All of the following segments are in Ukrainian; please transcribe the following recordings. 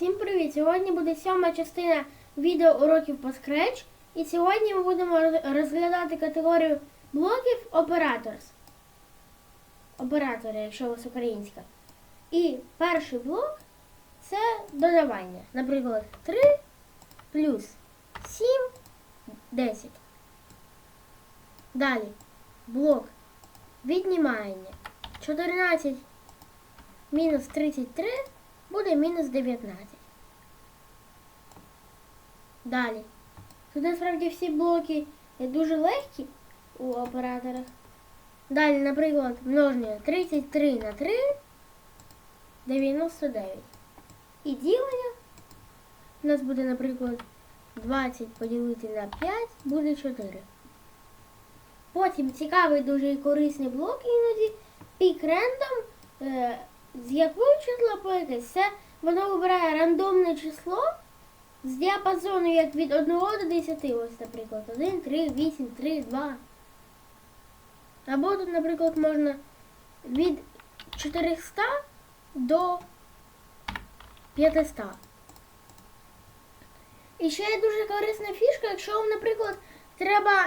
Всім привіт! Сьогодні буде сьома частина відео уроків по Scratch. І сьогодні ми будемо розглядати категорію блоків Operators. Оператори, якщо у вас українська. І перший блок це додавання. Наприклад, 3 плюс 7 10. Далі блок віднімання. 14 мінус 33 буде мінус 19. Далі. Тут насправді всі блоки дуже легкі у операторах. Далі, наприклад, множення 33 на 3 99. І ділення у нас буде, наприклад, 20 поділити на 5 буде 4. Потім цікавий дуже і корисний блок іноді пік рендом. З якою числопикися воно обирає рандомне число з діапазону як від 1 до 10. Ось, наприклад, 1, 3, 8, 3, 2. Або тут, наприклад, можна від 400 до 500. І ще є дуже корисна фішка, якщо вам, наприклад, треба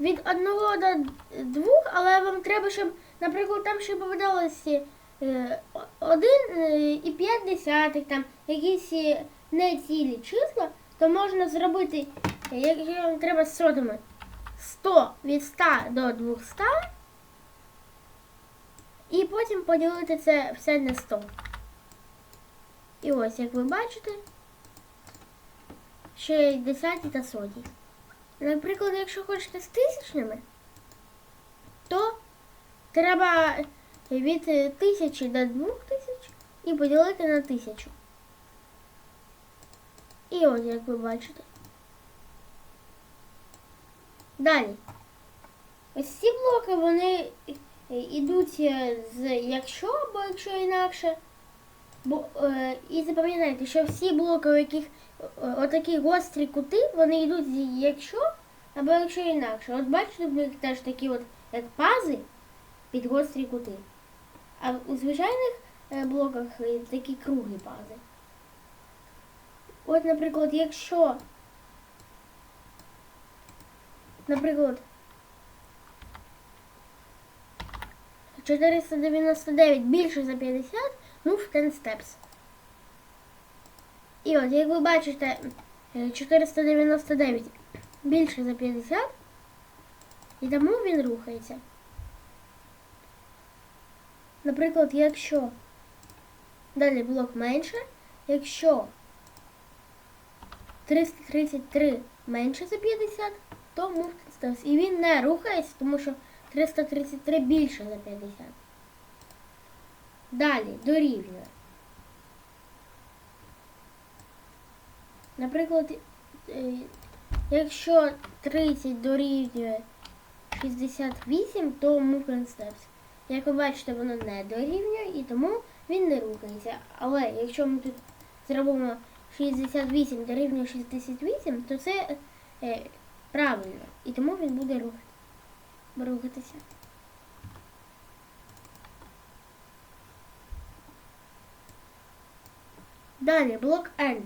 від 1 до 2, але вам треба, щоб, наприклад, там ще поведалося Е, 1,5, е, там якісь е, не цілі числа, то можна зробити, якщо вам треба з сотами, 100 від 100 до 200. І потім поділити це все на 100. І ось, як ви бачите, 60 та сотні. Наприклад, якщо хочете з тисячними, то треба від е, тисячі до двох тисяч і поділити на тисячу. І ось, як ви бачите. Далі. Ось ці блоки, вони е, йдуть е, з якщо або якщо інакше. Бо, е, і запам'ятайте, що всі блоки, у яких е, отакі гострі кути, вони йдуть з якщо або якщо інакше. От бачите, в них теж такі от як пази під гострі кути. А у звичайних е, блоках е, такі круглі пази. От, наприклад, якщо, наприклад, 499 більше за 50, move 10 steps. І от, як ви бачите, е, 499 більше за 50, і тому він рухається. Наприклад, якщо далі блок менше, якщо 333 менше за 50, то 10 steps. І він не рухається, тому що 333 більше за 50. Далі дорівнює. Наприклад, е, якщо 30 дорівнює 68, то and steps. Як ви бачите, воно не дорівнює і тому він не рухається. Але якщо ми тут зробимо 68 дорівнює 68, то це е, правильно. І тому він буде рух, рухатися. Далі блок End.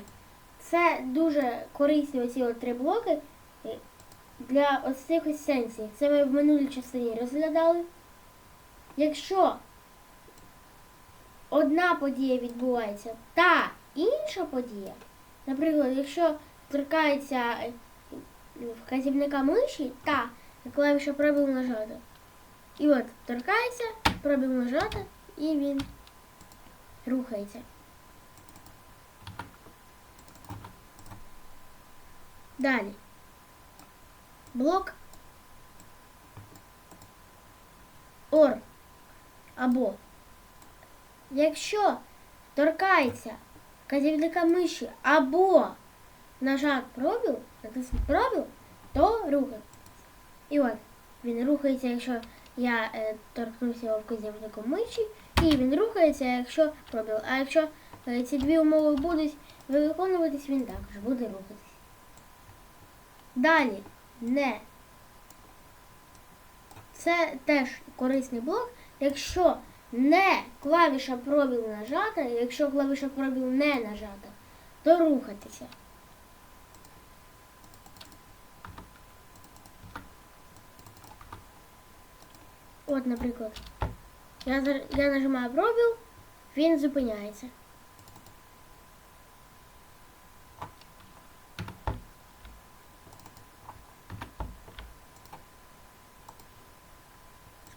Це дуже корисні оці три блоки е, для ось цих ось сенсій. Це ми в минулій частині розглядали. Якщо одна подія відбувається та інша подія, наприклад, якщо торкається е, вказівника миші та клавіша пробіл нажата. І от торкається, пробіл нажата, і він рухається. Далі. Блок OR або якщо торкається вказівника миші або нажат пробіл, натиснуть пробіл, то рухається. І от він рухається, якщо я е, торкнуся його в вказівником миші, і він рухається, якщо пробіл. А якщо е, ці дві умови будуть виконуватись, він також буде рухатись. Далі не. Це теж корисний блок. Якщо не клавіша пробіл нажата, якщо клавіша пробіл не нажата, дорухатися. От, наприклад, я, я нажимаю пробіл, він зупиняється.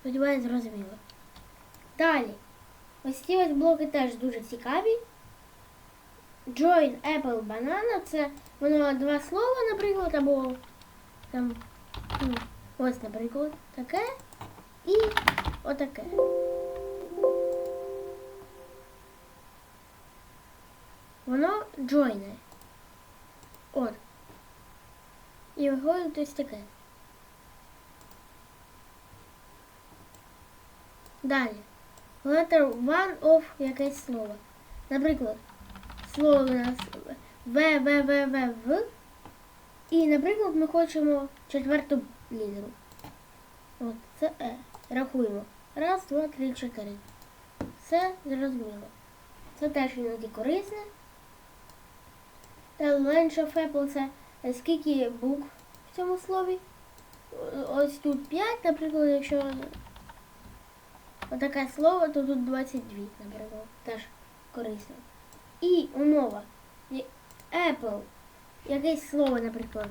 Сподіваюсь, зрозуміло. Далі. Ось ці ось блоки теж дуже цікаві. Join Apple Banana це воно два слова, наприклад, або там. ну, Ось, наприклад, таке і отаке. Воно join. От. І виходить ось таке. Далі. Letter one of якесь слово. Наприклад, слово у нас В, В, В, В, В. І, наприклад, ми хочемо четверту літеру. От, це Е. Рахуємо. Раз, два, три, чотири. Все зрозуміло. Це теж іноді корисне. Та of Apple це скільки букв в цьому слові. Ось тут 5, наприклад, якщо отаке слово, то тут 22, наприклад. Теж корисно. І умова. Apple. Якесь слово, наприклад.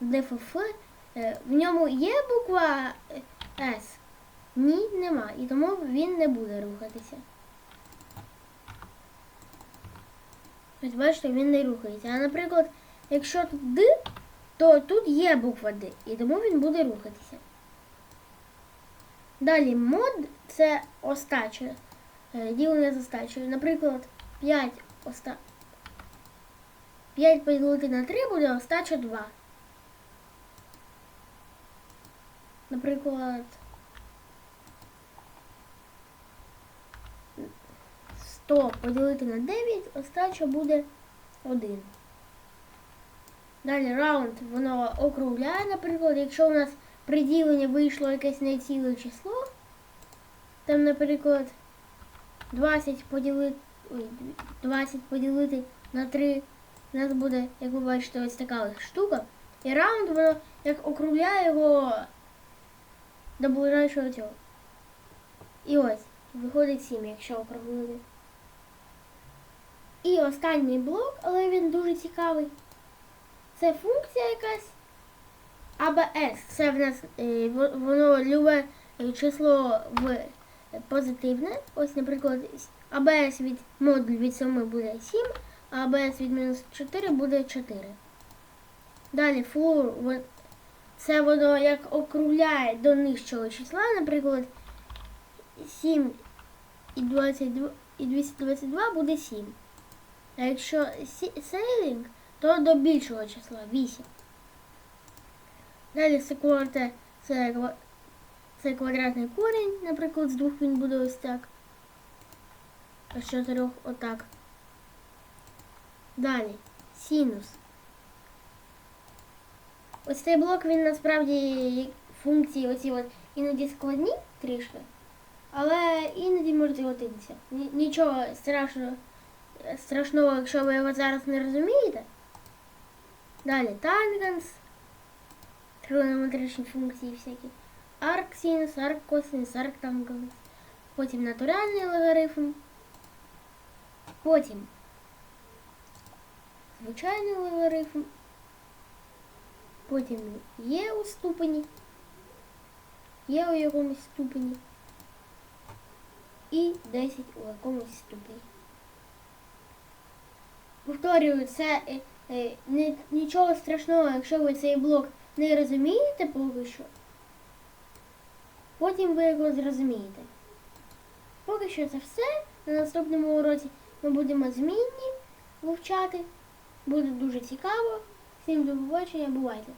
ДФФ. е, В ньому є буква е, С? Ні, нема. І тому він не буде рухатися. Ось бачите, він не рухається. А наприклад, якщо тут Д, то тут є буква Д, і тому він буде рухатися. Далі мод це остача. е, Ділення з остачею. Наприклад, 5 оста... 5 поділити на 3 буде остача 2. Наприклад, 100 поділити на 9, остача буде 1. Далі раунд воно округляє, наприклад, якщо у нас при діленні вийшло якесь неціле число, там, наприклад, 20 поділити, ой, 20 поділити на 3, у нас буде, як ви бачите, ось така ось штука. І раунд воно як округляє його до ближайшого цього. І ось, виходить 7, якщо округлити. І останній блок, але він дуже цікавий. Це функція якась. АБС. Це в нас е, воно любе е, число в е, позитивне. Ось, наприклад, АБС від модуль від 7 буде 7, а АБС від мінус 4 буде 4. Dалі флур, це воно як округляє до нижчого числа, наприклад, 7 і 22 і 222 буде 7. А якщо сейлінг, то до більшого числа 8. Далі секорте це, це квадратний корінь, наприклад, з двох він буде ось так. А з чотирьох отак. Далі синус. Ось цей блок він насправді функції оці от іноді складні трішки, але іноді можуть згодитися. Нічого страшного, страшного, якщо ви його зараз не розумієте. Далі тангенс, тригонометричні функції всякі. Арксінус, арккосинус, арктангенс. Потім натуральний логарифм. Потім звичайний логарифм. Потім є у ступені. Є у якомусь ступені. І 10 у якомусь ступені. Повторюю, це е, е, нічого страшного, якщо ви цей блок не розумієте поки що. Потім ви його зрозумієте. Поки що це все. На наступному уроці ми будемо змінні вивчати. Буде дуже цікаво. Всім до побачення, бувайте!